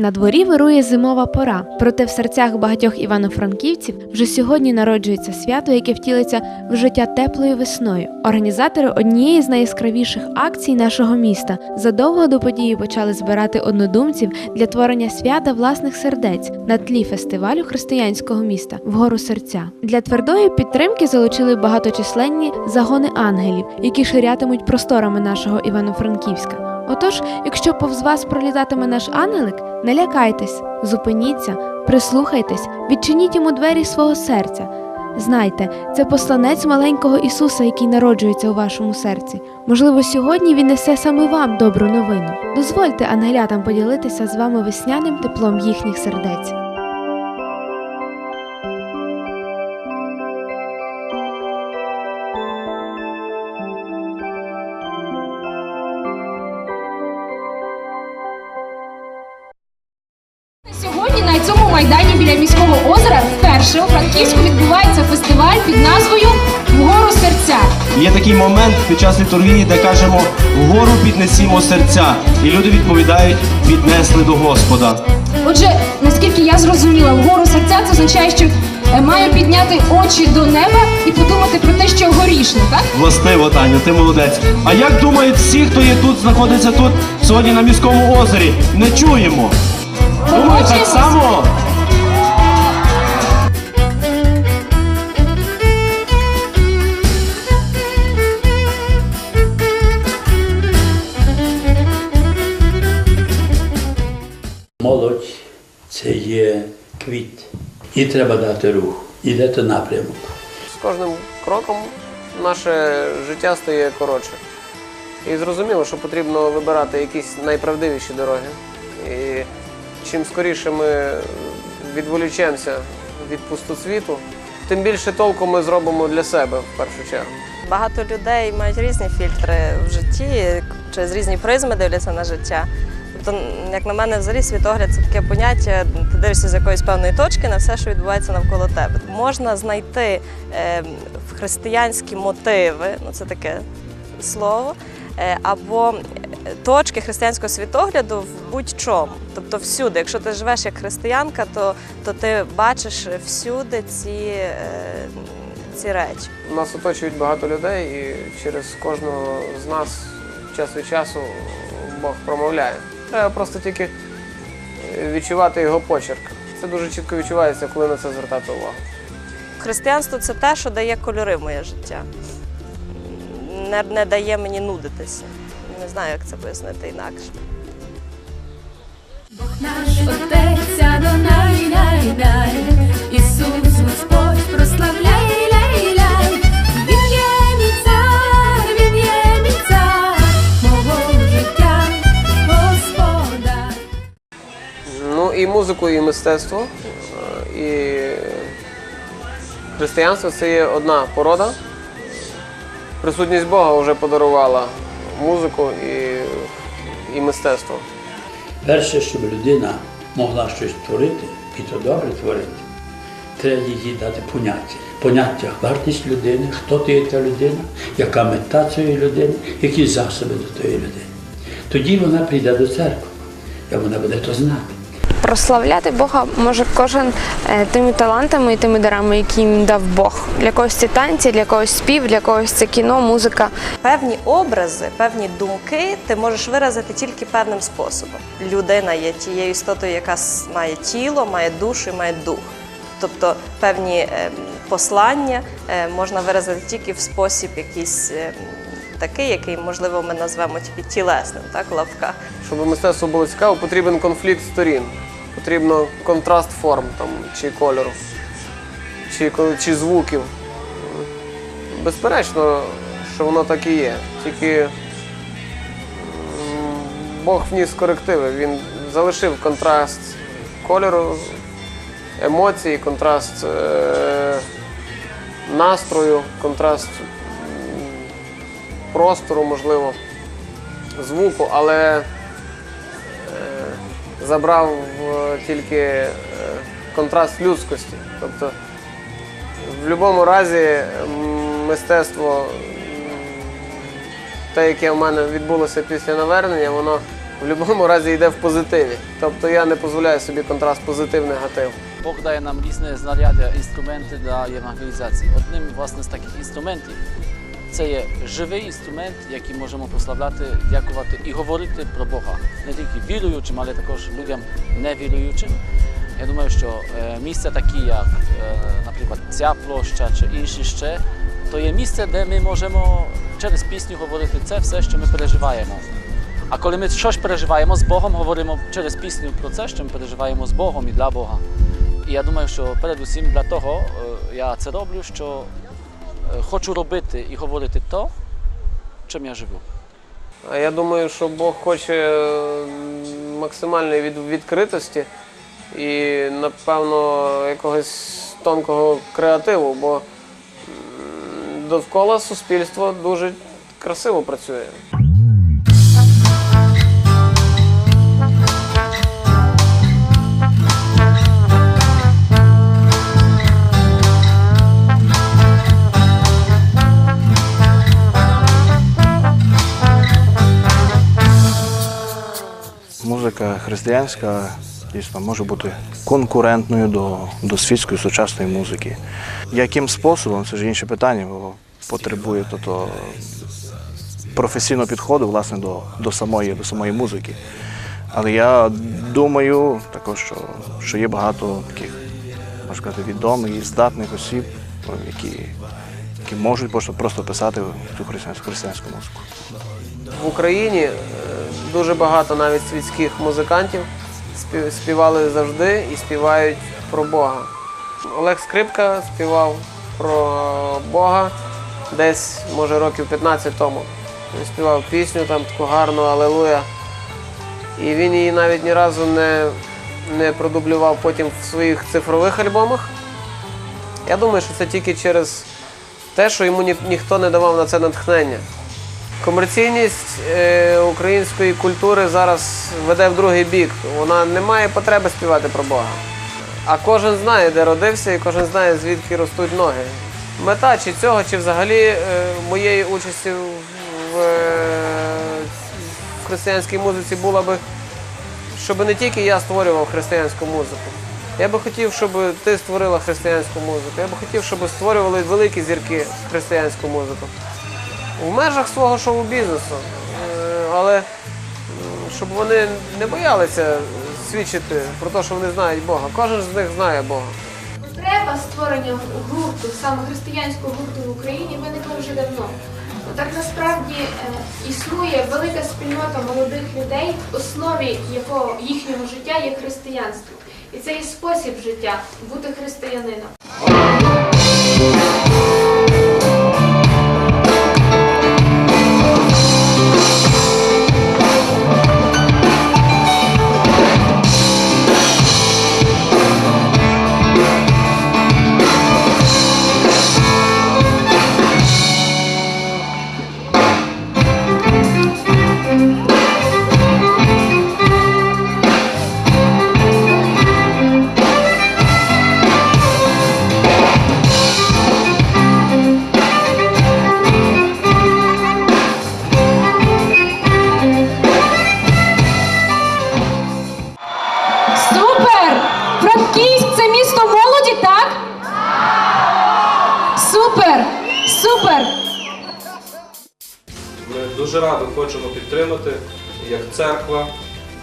На дворі вирує зимова пора, проте в серцях багатьох івано-франківців вже сьогодні народжується свято, яке втілиться в життя теплою весною. Організатори однієї з найяскравіших акцій нашого міста задовго до події почали збирати однодумців для творення свята власних сердець на тлі фестивалю християнського міста вгору серця. Для твердої підтримки залучили багаточисленні загони ангелів, які ширятимуть просторами нашого Івано-Франківська. Отож, якщо повз вас пролітатиме наш ангелик, не лякайтесь, зупиніться, прислухайтесь, відчиніть йому двері свого серця. Знайте, це посланець маленького Ісуса, який народжується у вашому серці. Можливо, сьогодні він несе саме вам добру новину. Дозвольте ангелятам поділитися з вами весняним теплом їхніх сердець. Під час літургії, де кажемо вгору піднесімо серця, і люди відповідають піднесли до Господа. Отже, наскільки я зрозуміла, вгору серця це означає, що е, маю підняти очі до неба і подумати про те, що горішне, так? Властиво, Таня, ти молодець. А як думають всі, хто є тут, знаходиться тут сьогодні на міському озері? Не чуємо. Думаю, так Погоджуємось. само. І треба дати рух, і дати напрямок. З кожним кроком наше життя стає коротше. І зрозуміло, що потрібно вибирати якісь найправдивіші дороги. І чим скоріше ми відволічемося від пустоцвіту, тим більше толку ми зробимо для себе в першу чергу. Багато людей мають різні фільтри в житті, через різні призми дивляться на життя. Тобто, як на мене, взагалі світогляд це таке поняття, ти дивишся з якоїсь певної точки на все, що відбувається навколо тебе. Можна знайти е, християнські мотиви, ну це таке слово, е, або е, точки християнського світогляду в будь-чому. Тобто всюди. Якщо ти живеш як християнка, то, то ти бачиш всюди ці, ці речі. Нас оточують багато людей, і через кожного з нас час від часу Бог промовляє. Треба просто тільки відчувати його почерк. Це дуже чітко відчувається, коли на це звертати увагу. Християнство це те, що дає кольори в моє життя. Не, не дає мені нудитися. Не знаю, як це пояснити інакше. Бог Наш Отець Адонай, ляй, ляй, Ісус Господь прославляй, і музику, і мистецтво, е, і християнство це є одна порода. Присутність Бога вже подарувала музику і, і мистецтво. Перше, щоб людина могла щось творити, і то добре творити, треба їй дати поняття. Поняття вартість людини, хто ти є та людина, яка мета цієї людини, які засоби до тієї людини. Тоді вона прийде до церкви, і вона буде то знати. Прославляти Бога може кожен е, тими талантами і тими дарами, які їм дав Бог. Для когось це танці, для когось спів, для когось це кіно, музика. Певні образи, певні думки ти можеш виразити тільки певним способом. Людина є тією істотою, яка має тіло, має душу і має дух. Тобто певні е, послання е, можна виразити тільки в спосіб якийсь е, такий, який, можливо, ми назвемо тілесним, так, в. Щоб мистецтво було цікаво, потрібен конфлікт сторін, потрібно контраст форм там, чи кольору, чи, чи звуків. Безперечно, що воно так і є. Тільки Бог вніс корективи. Він залишив контраст кольору, емоцій, контраст е- настрою, контраст простору, можливо, звуку, але е, забрав е, тільки е, контраст людськості. Тобто, в будь-якому разі мистецтво, те, яке в мене відбулося після навернення, воно в будь-якому разі йде в позитиві. Тобто я не дозволяю собі контраст позитив-негатив. Бог дає нам різні знаряддя, інструменти для євангелізації. Одним власне з таких інструментів це є живий інструмент, який можемо прославляти, дякувати і говорити про Бога не тільки віруючим, але також людям невіруючим. Я думаю, що е, місця такі, як, е, наприклад, ця площа чи інші ще, то є місце, де ми можемо через пісню говорити це все, що ми переживаємо. А коли ми щось переживаємо з Богом, говоримо через пісню про це, що ми переживаємо з Богом і для Бога. І я думаю, що передусім для того е, я це роблю, що хочу робити і говорити то, чим я живу. Я думаю, що Бог хоче е, максимальної від, відкритості і, напевно, якогось тонкого креативу, бо довкола суспільство дуже красиво працює. Музика християнська дійсно може бути конкурентною до, до світської сучасної музики. Яким способом це ж інше питання, бо потребує то, то професійного підходу власне, до, до, самої, до самої музики. Але я думаю також, що, що є багато таких, можна сказати, відомих і здатних осіб, які, які можуть просто, просто писати цю християнську, християнську музику. В Україні е, дуже багато навіть світських музикантів співали завжди і співають про Бога. Олег Скрипка співав про Бога десь, може, років 15 тому. Він співав пісню там таку гарну Алелуя. І він її навіть ні разу не, не продублював потім в своїх цифрових альбомах. Я думаю, що це тільки через те, що йому ні, ніхто не давав на це натхнення. Комерційність е, української культури зараз веде в другий бік. Вона не має потреби співати про Бога. А кожен знає, де родився, і кожен знає, звідки ростуть ноги. Мета чи цього, чи взагалі е, моєї участі е, в християнській музиці була би, щоб не тільки я створював християнську музику. Я би хотів, щоб ти створила християнську музику. Я би хотів, щоб створювали великі зірки християнську музику в межах свого шоу-бізнесу. Е, Але щоб вони не боялися свідчити про те, що вони знають Бога. Кожен з них знає Бога. Потреба створення гурту, саме християнського гурту в Україні виникла вже давно. Так насправді е, існує велика спільнота молодих людей, в основі якого їхнього життя є християнство. І це і спосіб життя бути християнином. Супер! Ми дуже радо хочемо підтримати як церква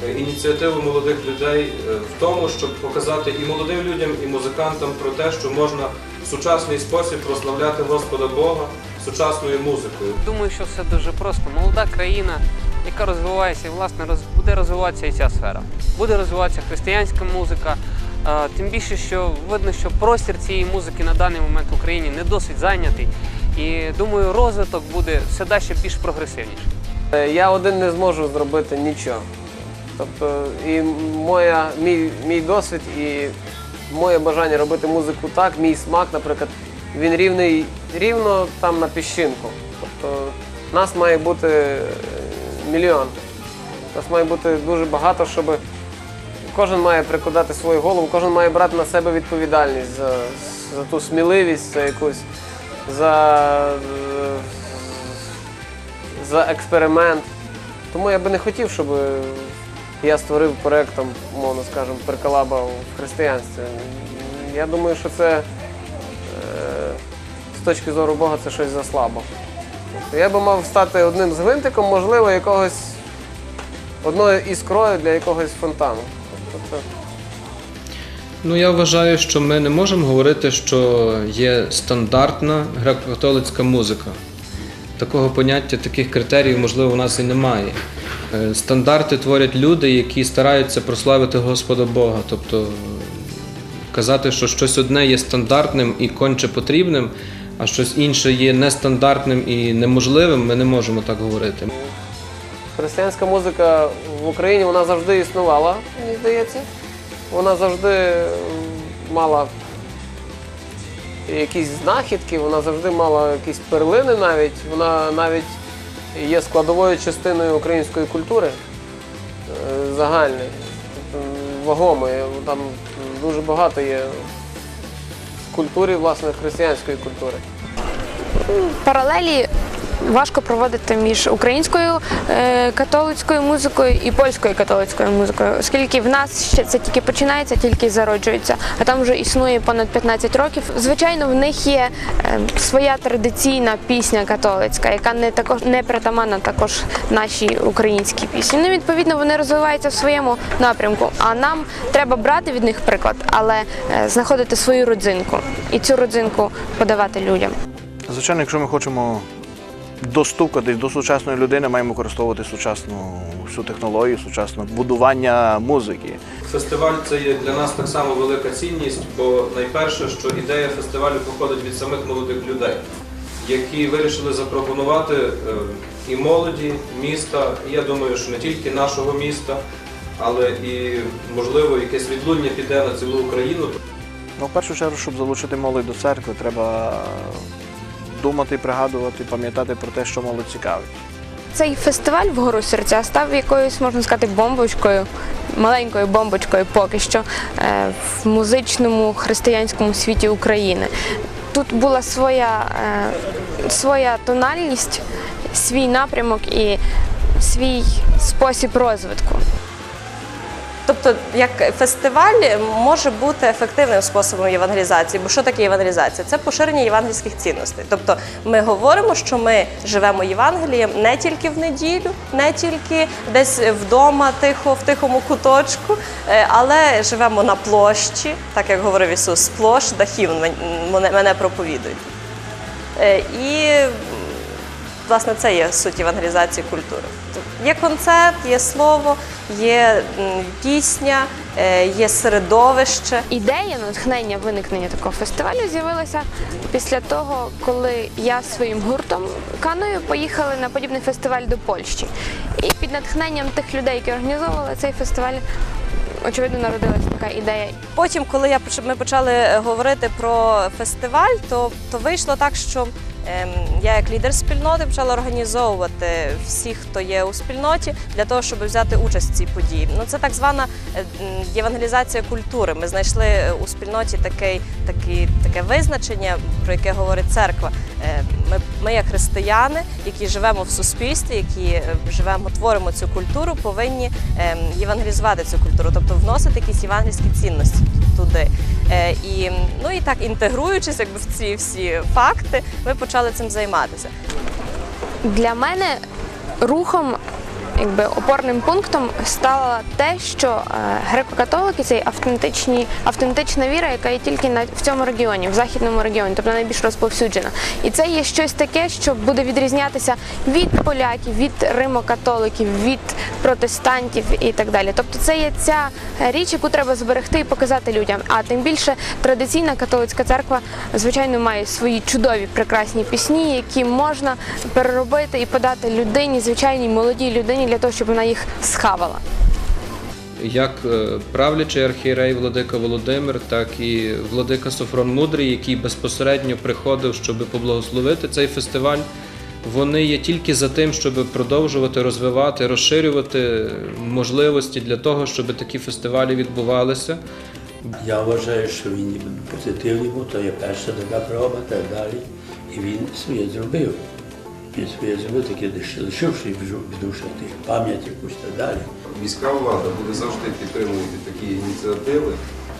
е, ініціативу молодих людей е, в тому, щоб показати і молодим людям, і музикантам про те, що можна в сучасний спосіб прославляти Господа Бога сучасною музикою. Думаю, що все дуже просто. Молода країна, яка розвивається, і власне буде розвиватися і ця сфера. Буде розвиватися християнська музика. Е, Тим більше, що видно, що простір цієї музики на даний момент в Україні не досить зайнятий. І думаю, розвиток буде все далі більш прогресивніший. Е, Я один не зможу зробити нічого. Тобто, і моя, мій, мій досвід і моє бажання робити музику так, мій смак, наприклад, він рівний рівно там на піщинку. Тобто нас має бути е, мільйон. Нас має бути дуже багато, щоб кожен має прикладати свою голову, кожен має брати на себе відповідальність за, за ту сміливість, за якусь, за, за експеримент. Тому я би не хотів, щоб я створив проект, там, мовно скажемо, перкалаба в християнстві. Я думаю, що це е, з точки зору Бога це щось заслабо. Тобто Я би мав стати одним з гвинтиком, можливо, якогось одною іскрою для якогось фонтану. Тобто Ну, я вважаю, що ми не можемо говорити, що є стандартна греко-католицька музика. Такого поняття, таких критеріїв, можливо, у нас і немає. Е, Стандарти творять люди, які стараються прославити Господа Бога. Тобто казати, що щось одне є стандартним і конче потрібним, а щось інше є нестандартним і неможливим, ми не можемо так говорити. Християнська музика в Україні вона завжди існувала, мені здається. Вона завжди мала якісь знахідки, вона завжди мала якісь перлини навіть. Вона навіть є складовою частиною української культури е, загальної, тобто, вагомої. Там дуже багато є в культурі, власне, християнської культури. Паралелі важко проводити між українською е, католицькою музикою і польською католицькою музикою, оскільки в нас ще це тільки починається, тільки зароджується, а там вже існує понад 15 років. Звичайно, в них є е, своя традиційна пісня католицька, яка не також не притаманна також нашій українській пісні. Ну, відповідно, вони розвиваються в своєму напрямку. А нам треба брати від них приклад, але е, знаходити свою родзинку і цю родзинку подавати людям. Звичайно, якщо ми хочемо достукатись до сучасної людини, маємо використовувати сучасну всю технологію, сучасне будування музики. Фестиваль це є для нас так само велика цінність, бо найперше, що ідея фестивалю походить від самих молодих людей, які вирішили запропонувати е, і молоді міста, і я думаю, що не тільки нашого міста, але і можливо якесь відлуння піде на цілу Україну. Ну, в першу чергу, щоб залучити молодь до церкви, треба думати, пригадувати, пам'ятати про те, що молодь цікавить. Цей фестиваль вгору серця став якоюсь, можна сказати, бомбочкою, маленькою бомбочкою поки що е, в музичному християнському світі України. Тут була своя, е, своя тональність, свій напрямок і свій спосіб розвитку. Тобто, як фестиваль може бути ефективним способом євангелізації. Бо що таке євангелізація? Це поширення євангельських цінностей. Тобто, ми говоримо, що ми живемо Євангелієм не тільки в неділю, не тільки десь вдома, тихо, в тихому куточку, е, але живемо на площі, так як говорив Ісус, площ дахів мене, проповідують. Е, І власне це є суть евангелізації культури. Є концерт, є слово, є пісня, е, є середовище. Ідея натхнення виникнення такого фестивалю з'явилася після того, коли я своїм гуртом Каною поїхали на подібний фестиваль до Польщі. І під натхненням тих людей, які організовували цей фестиваль, очевидно, народилася така ідея. Потім, коли я ми почали е, говорити про фестиваль, то, то вийшло так, що я як лідер спільноти почала організовувати всіх, хто є у спільноті, для того, щоб взяти участь в цій події. Ну це так звана е, євангелізація культури. Ми знайшли е, у спільноті такий, такий, таке визначення, про яке говорить церква. Е, Ми, ми, як християни, які живемо в суспільстві, які живемо, творимо цю культуру, повинні ем, євангелізувати цю культуру, тобто вносити якісь євангельські цінності туди. Е, І ну і так інтегруючись, якби в ці всі факти, ми почали цим займатися. Для мене рухом, якби опорним пунктом стало те, що е, греко-католики це автентичні, автентична віра, яка є тільки на в цьому регіоні, в західному регіоні, тобто найбільш розповсюджена. І це є щось таке, що буде відрізнятися від поляків, від римокатоликів, від протестантів і так далі. Тобто, це є ця річ, яку треба зберегти і показати людям. А тим більше традиційна католицька церква, звичайно, має свої чудові прекрасні пісні, які можна переробити і подати людині, звичайній молодій людині, для того, щоб вона їх схавала. Як е, правлячий архієрей Владика Володимир, так і Владика Софрон Мудрий, який безпосередньо приходив, щоб поблагословити цей фестиваль. Вони є тільки за тим, щоб продовжувати розвивати, розширювати можливості для того, щоб такі фестивалі відбувалися. Я вважаю, що він позитивний був, то є перша така проба, так далі. І він своє зробив. Він своє зробив таке, лишивши в жу- тих пам'ять якусь та далі. Міська влада буде завжди підтримувати такі ініціативи,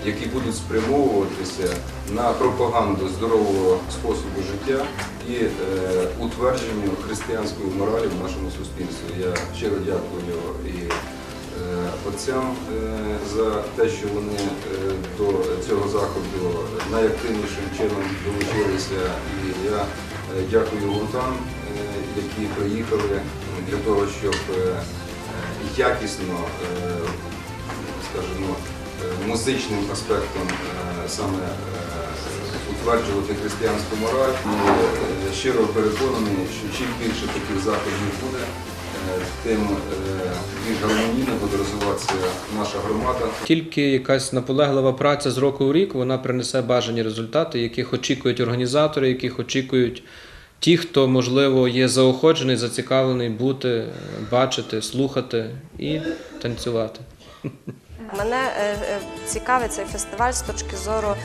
які будуть спрямовуватися на пропаганду здорового способу життя і е, утвердженню християнської моралі в нашому суспільстві. Я щиро дякую і е, отцям е, за те, що вони е, до цього заходу найактивнішим чином долучилися. І я дякую гуртам, які приїхали для того, щоб е, якісно, е, скажімо, е, музичним аспектом е, саме е, утверджувати християнську мораль. І е, щиро переконаний, що чим більше таких заходів буде, е, тим е, більш гармонійно буде розвиватися наша громада. Тільки якась наполеглива праця з року в рік вона принесе бажані результати, яких очікують організатори, яких очікують ті, хто, можливо, є заохочений, зацікавлений бути, бачити, слухати і танцювати. Мене е, е, цікавить цей фестиваль з точки зору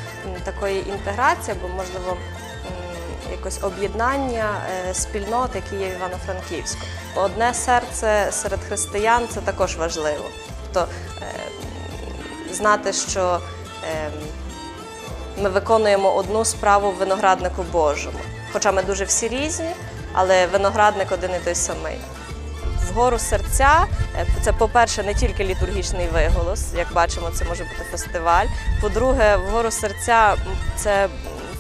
такої інтеграції, або можливо якось об'єднання е, спільнот, які є в Івано-Франківську. Одне серце серед християн це також важливо. Тобто знати, що е, ми виконуємо одну справу в винограднику Божому. Хоча ми дуже всі різні, але виноградник один і той самий. Вгору серця е, це, по-перше, не тільки літургічний виголос, як бачимо, це може бути фестиваль. По-друге, вгору серця це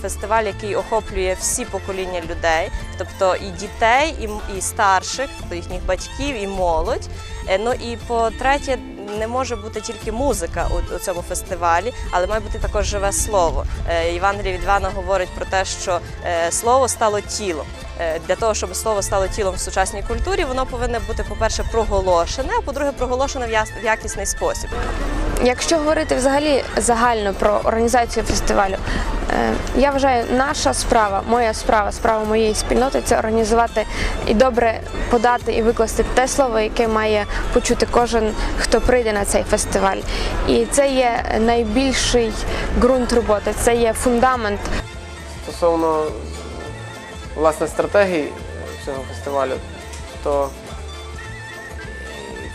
фестиваль, який охоплює всі покоління людей, тобто і дітей, і, старших, тобто їхніх батьків, і молодь. Е, Ну і по-третє, не може бути тільки музика у, у цьому фестивалі, але має бути також живе слово. Євангеліє від Івана говорить про те, що е, слово стало тілом. Е, Для того, щоб слово стало тілом в сучасній культурі, воно повинно бути, по-перше, проголошене, а по-друге, проголошене в якісний спосіб. Якщо говорити взагалі загально про організацію фестивалю, я вважаю, наша справа, моя справа, справа моєї спільноти це організувати і добре подати і викласти те слово, яке має почути кожен, хто прийде на цей фестиваль. І це є найбільший ґрунт роботи, це є фундамент Стосовно власне стратегії цього фестивалю, то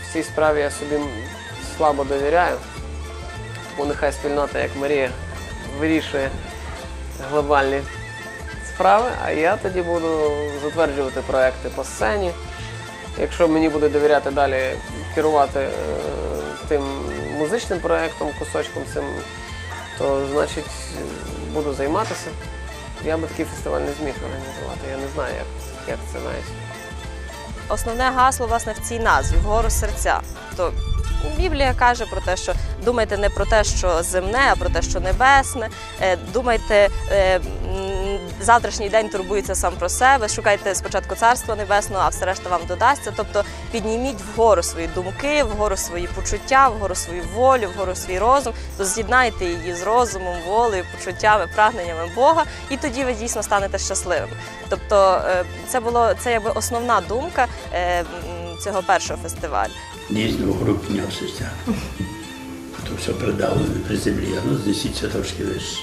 в цій справі я собі слабо довіряю. Тому нехай спільнота, як Марія, вирішує глобальні справи, а я тоді буду затверджувати проекти по сцені. Якщо мені буде довіряти далі керувати е, тим музичним проектом, кусочком цим, то значить буду займатися. Я би такий фестиваль не зміг організувати. Я не знаю, як, як це навіть. Основне гасло власне в цій назві вгору серця. То Біблія каже про те, що думайте не про те, що земне, а про те, що небесне. Е, Думайте, е, завтрашній день турбується сам про себе. Шукайте спочатку царство небесного, а все решта вам додасться. Тобто підніміть вгору свої думки, вгору свої почуття, вгору свою волю, вгору свій розум. То з'єднайте її з розумом, волею, почуттями, прагненнями Бога, і тоді ви дійсно станете щасливими. Тобто, е, це було це якби основна думка цього першого фестивалю. Вгору підняв серця. То все придавлено при землі, а ну знесіться трошки вище.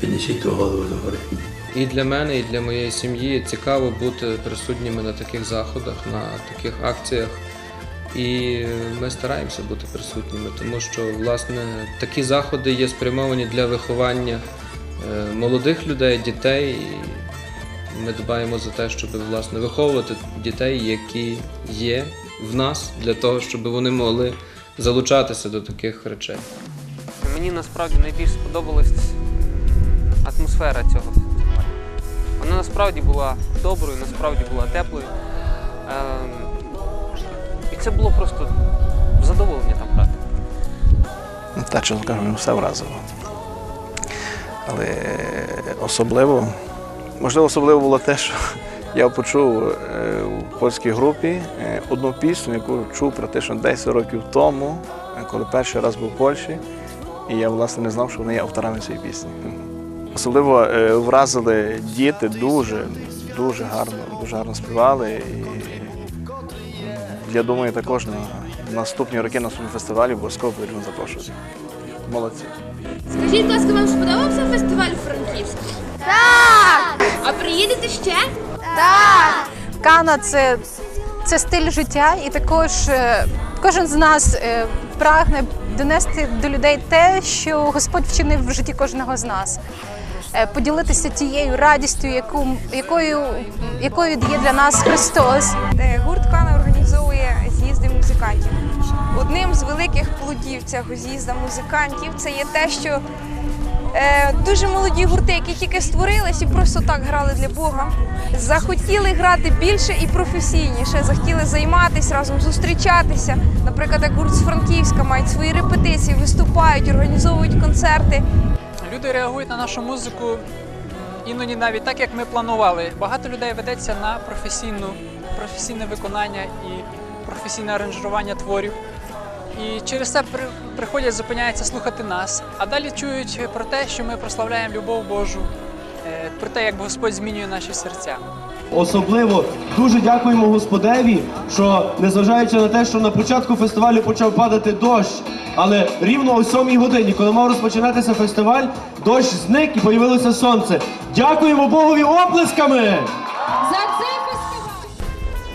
Піднесіть ту голову до гори. І для мене, і для моєї сім'ї цікаво бути присутніми на таких заходах, на таких акціях. І ми стараємося бути присутніми, тому що власне такі заходи є спрямовані для виховання е, молодих людей, дітей. Ми дбаємо за те, щоб власне виховувати дітей, які є в нас, для того, щоб вони могли залучатися до таких речей. Мені насправді найбільш сподобалась атмосфера цього фестивалю. Вона насправді була доброю, насправді була теплою. Ем, І це було просто задоволення там грати. Та чесно кажу, все вразило. Але особливо, можливо, особливо було те, що я почув е, у польській групі е, одну пісню, яку чув практично 10 років тому, е, коли перший раз був в Польщі, і я власне не знав, що вони є авторами цієї пісні. Особливо вразили діти дуже, дуже гарно, дуже гарно співали. І я думаю, також на наступні роки на своєму фестивалі обов'язково будемо запрошувати. Молодці. Скажіть, будь ласка, вам сподобався фестиваль у Франківську? Так! А приїдете ще? Так! Кана це, це стиль життя, і також е, кожен з нас е, прагне донести до людей те, що Господь вчинив в житті кожного з нас. Е, Поділитися тією радістю, яку, якою, якою є для нас Христос. Гурт Кана організовує з'їзди музикантів. Одним з великих плодів цього з'їзда музикантів це є те, що дуже молоді гурти, які тільки створились і просто так грали для Бога, захотіли грати більше і професійніше, захотіли займатися разом, зустрічатися. Наприклад, як гурт з Франківська мають свої репетиції, виступають, організовують концерти. Люди реагують на нашу музику іноді навіть так, як ми планували. Багато людей ведеться на професійну, професійне виконання і професійне аранжування творів. І через це при- приходять, зупиняються слухати нас, а далі чують про те, що ми прославляємо любов Божу, е, про те, як Господь змінює наші серця. Особливо дуже дякуємо Господеві, що незважаючи на те, що на початку фестивалю почав падати дощ, але рівно о 7 годині, коли мав розпочинатися фестиваль, дощ зник і появилося сонце. Дякуємо Богові оплесками!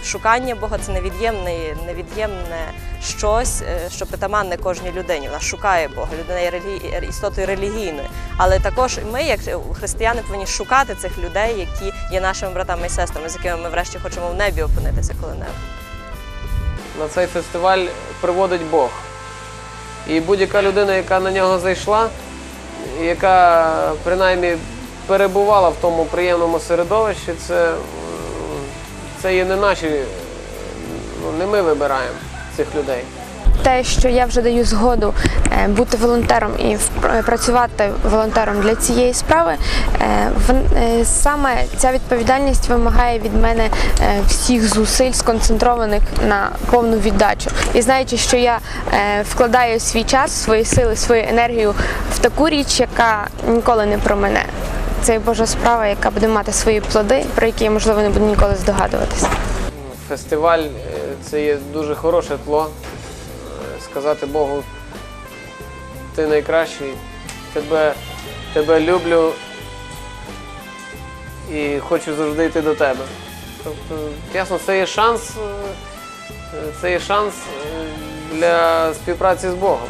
Шукання Бога це невід'ємне, невід'ємне щось, е, що притаманне кожній людині. Вона шукає Бога, людина є релі... істотою релігійною. Але також ми, як християни, повинні шукати цих людей, які є нашими братами і сестрами, з якими ми врешті хочемо в небі опинитися коли-небудь. на цей фестиваль приводить Бог. І будь-яка людина, яка на нього зайшла, яка принаймні перебувала в тому приємному середовищі, це, це є не наші, ну, не ми вибираємо цих людей. те, що я вже даю згоду е, бути волонтером і впр- працювати волонтером для цієї справи, е, е, саме ця відповідальність вимагає від мене е, всіх зусиль сконцентрованих на повну віддачу. І знаючи, що я е, вкладаю свій час, свої сили, свою енергію в таку річ, яка ніколи не про мене. Це Божа справа, яка буде мати свої плоди, про які я можливо не буду ніколи здогадуватися. Фестиваль е, це є дуже хороше тло. Е, Сказати Богу, ти найкращий, тебе, тебе люблю і хочу завжди йти до тебе. Тобто, ясно, це є шанс, е, це є шанс для співпраці з Богом.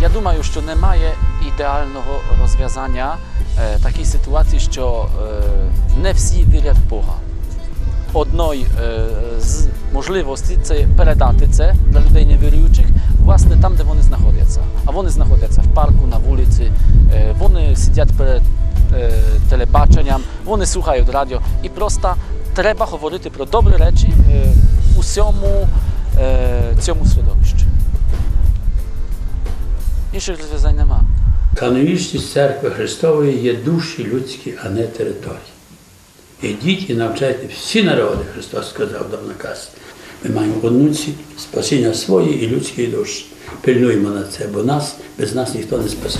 Я думаю, що немає ідеального розв'язання такій ситуації, що не всі вірять в Бога. Одної е, з можливостей це передати це для людей невіруючих, власне, там, де вони знаходяться. А вони знаходяться в парку, на вулиці, е, вони сидять перед е, телебаченням, вони слухають радіо. І просто треба говорити про добрі речі у е, цьому середовищі. Інших розв'язань нема. Канонічність церкви Христової є душі людські, а не території. Ідіть і навчайте всі народи, Христос сказав дав наказ. Ми маємо одну ціль спасіння своєї і людської душі. Пильнуємо на це, бо нас без нас ніхто не спасе.